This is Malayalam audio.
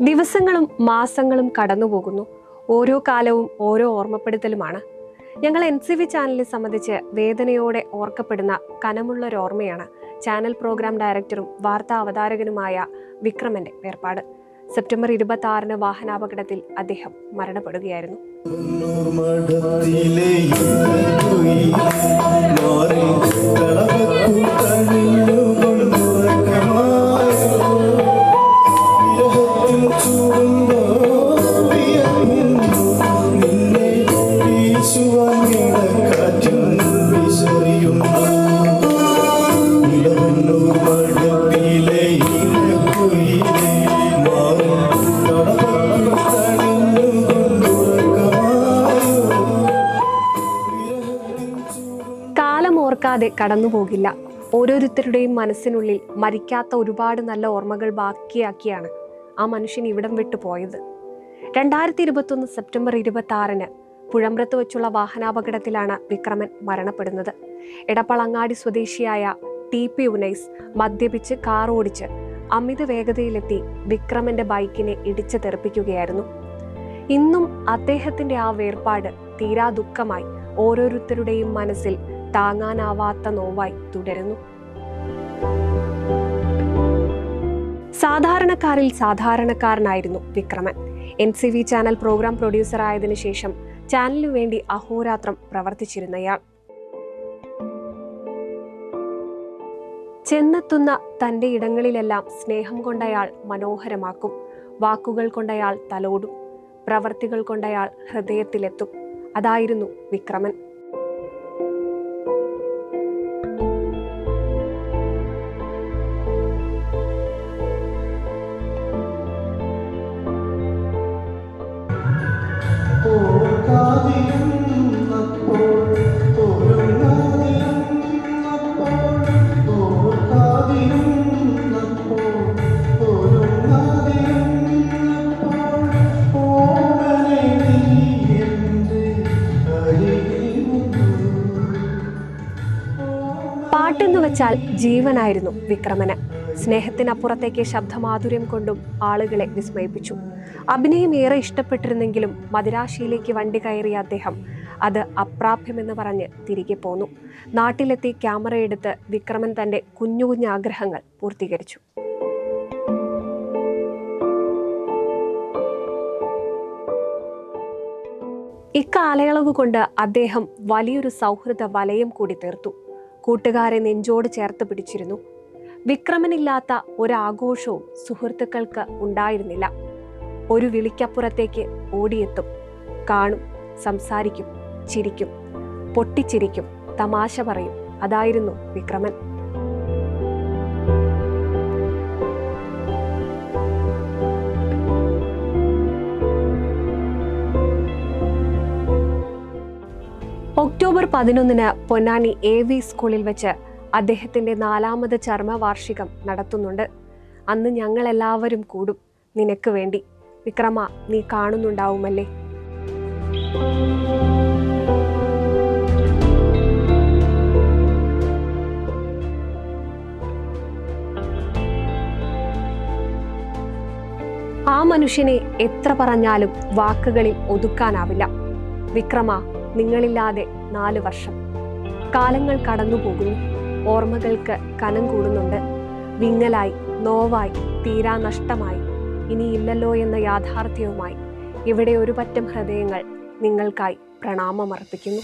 ദിവസങ്ങളും മാസങ്ങളും കടന്നുപോകുന്നു. ഓരോ കാലവും ഓരോ ഓർമ്മപ്പെടുത്തലുമാണ്. ഞങ്ങൾ എൻ സി വി ചാനലിനെ സംബന്ധിച്ച് വേദനയോടെ ഓർക്കപ്പെടുന്ന കനമുള്ളൊരു ഓർമ്മയാണ് ചാനൽ പ്രോഗ്രാം ഡയറക്ടറും വാർത്താ അവതാരകനുമായ വിക്രമന്റെ വേർപാട്. സെപ്റ്റംബർ ഇരുപത്തി ആറിന് വാഹനാപകടത്തിൽ അദ്ദേഹം മരണപ്പെടുകയായിരുന്നു. കാലം കടന്നു പോകില്ല ഓരോരുത്തരുടെയും മനസ്സിനുള്ളിൽ മരിക്കാത്ത ഒരുപാട് നല്ല ഓർമ്മകൾ ബാക്കിയാക്കിയാണ് ആ മനുഷ്യൻ ഇവിടം വിട്ടു പോയത്. രണ്ടായിരത്തി ഇരുപത്തൊന്ന് സെപ്റ്റംബർ ഇരുപത്തി ആറിന് പുഴമ്പ്രത്ത് വെച്ചുള്ള വാഹനാപകടത്തിലാണ് വിക്രമൻ മരണപ്പെടുന്നത്. എടപ്പളങ്ങാടി സ്വദേശിയായ ടി പി ഉനൈസ് മദ്യപിച്ച് കാർ ഓടിച്ച് അമിത വേഗതയിലെത്തി വിക്രമന്റെ ബൈക്കിനെ ഇടിച്ചു തെറിപ്പിക്കുകയായിരുന്നു. ഇന്നും അദ്ദേഹത്തിന്റെ ആ വേർപാട് തീരാ ദുഃഖമായി ഓരോരുത്തരുടെയും മനസ്സിൽ താങ്ങാനാവാത്ത നോവായി തുടരുന്നു. സാധാരണക്കാരിൽ സാധാരണക്കാരനായിരുന്നു Vikraman. N C V channel programme producer ആയതിനു ശേഷം ചാനലിനു വേണ്ടി അഹോരാത്രം പ്രവർത്തിച്ചിരുന്നയാൾ. ചെന്നെത്തുന്ന തന്റെ ഇടങ്ങളിലെല്ലാം സ്നേഹം കൊണ്ടയാൾ മനോഹരമാക്കും. വാക്കുകൾ കൊണ്ടയാൾ തലോടും. പ്രവർത്തികൾ കൊണ്ടയാൾ ഹൃദയത്തിലെത്തും. അതായിരുന്നു വിക്രമൻ. പാട്ടെന്ന് വെച്ചാൽ ജീവനായിരുന്നു വിക്രമന്. സ്നേഹത്തിനപ്പുറത്തേക്ക് ശബ്ദമാധുര്യം കൊണ്ടും ആളുകളെ വിസ്മയിപ്പിച്ചു. അഭിനയം ഏറെ ഇഷ്ടപ്പെട്ടിരുന്നെങ്കിലും മദിരാശിയിലേക്ക് വണ്ടി കയറിയ അദ്ദേഹം അത് അപ്രാപ്യമെന്ന് പറഞ്ഞ് തിരികെ പോന്നു. നാട്ടിലെത്തി ക്യാമറയെടുത്ത് വിക്രമൻ തന്റെ കുഞ്ഞു കുഞ്ഞു ആഗ്രഹങ്ങൾ പൂർത്തീകരിച്ചു. ഇക്കാലയളവ് കൊണ്ട് അദ്ദേഹം വലിയൊരു സൗഹൃദ വലയം കൂടി തീർത്തു. കൂട്ടുകാരെ നെഞ്ചോട് ചേർത്ത് പിടിച്ചിരുന്നു. വിക്രമനില്ലാത്ത ഒരാഘോഷവും സുഹൃത്തുക്കൾക്ക് ഉണ്ടായിരുന്നില്ല. ഒരു വിളിക്കപ്പുറത്തേക്ക് ഓടിയെത്തും. കാണും സംസാരിക്കും ചിരിക്കും പൊട്ടിച്ചിരിക്കും തമാശ പറയും. അതായിരുന്നു വിക്രമൻ. ഒക്ടോബർ പതിനൊന്നിന് പൊന്നാനി എ വി സ്കൂളിൽ വെച്ച് അദ്ദേഹത്തിന്റെ നാലാമത് ചർമ്മവാർഷികം നടത്തുന്നുണ്ട്. അന്ന് ഞങ്ങളെല്ലാവരും കൂടും. നിനക്ക് വേണ്ടി. വിക്രമ നീ കാണുന്നുണ്ടാവുമല്ലേ? ആ മനുഷ്യനെ എത്ര പറഞ്ഞാലും വാക്കുകളിൽ ഒതുക്കാനാവില്ല. വിക്രമ നിങ്ങളില്ലാതെ നാല് വർഷം. കാലങ്ങൾ കടന്നുപോകുന്നു. ഓർമ്മകൾക്ക് കനം കൂടുന്നുണ്ട്. വിങ്ങലായി നോവായി തീരാ നഷ്ടമായി ഇനിയില്ലല്ലോ എന്ന യാഥാർത്ഥ്യവുമായി ഇവിടെ ഒരു പറ്റം ഹൃദയങ്ങൾ നിങ്ങൾക്കായി പ്രണാമമർപ്പിക്കുന്നു.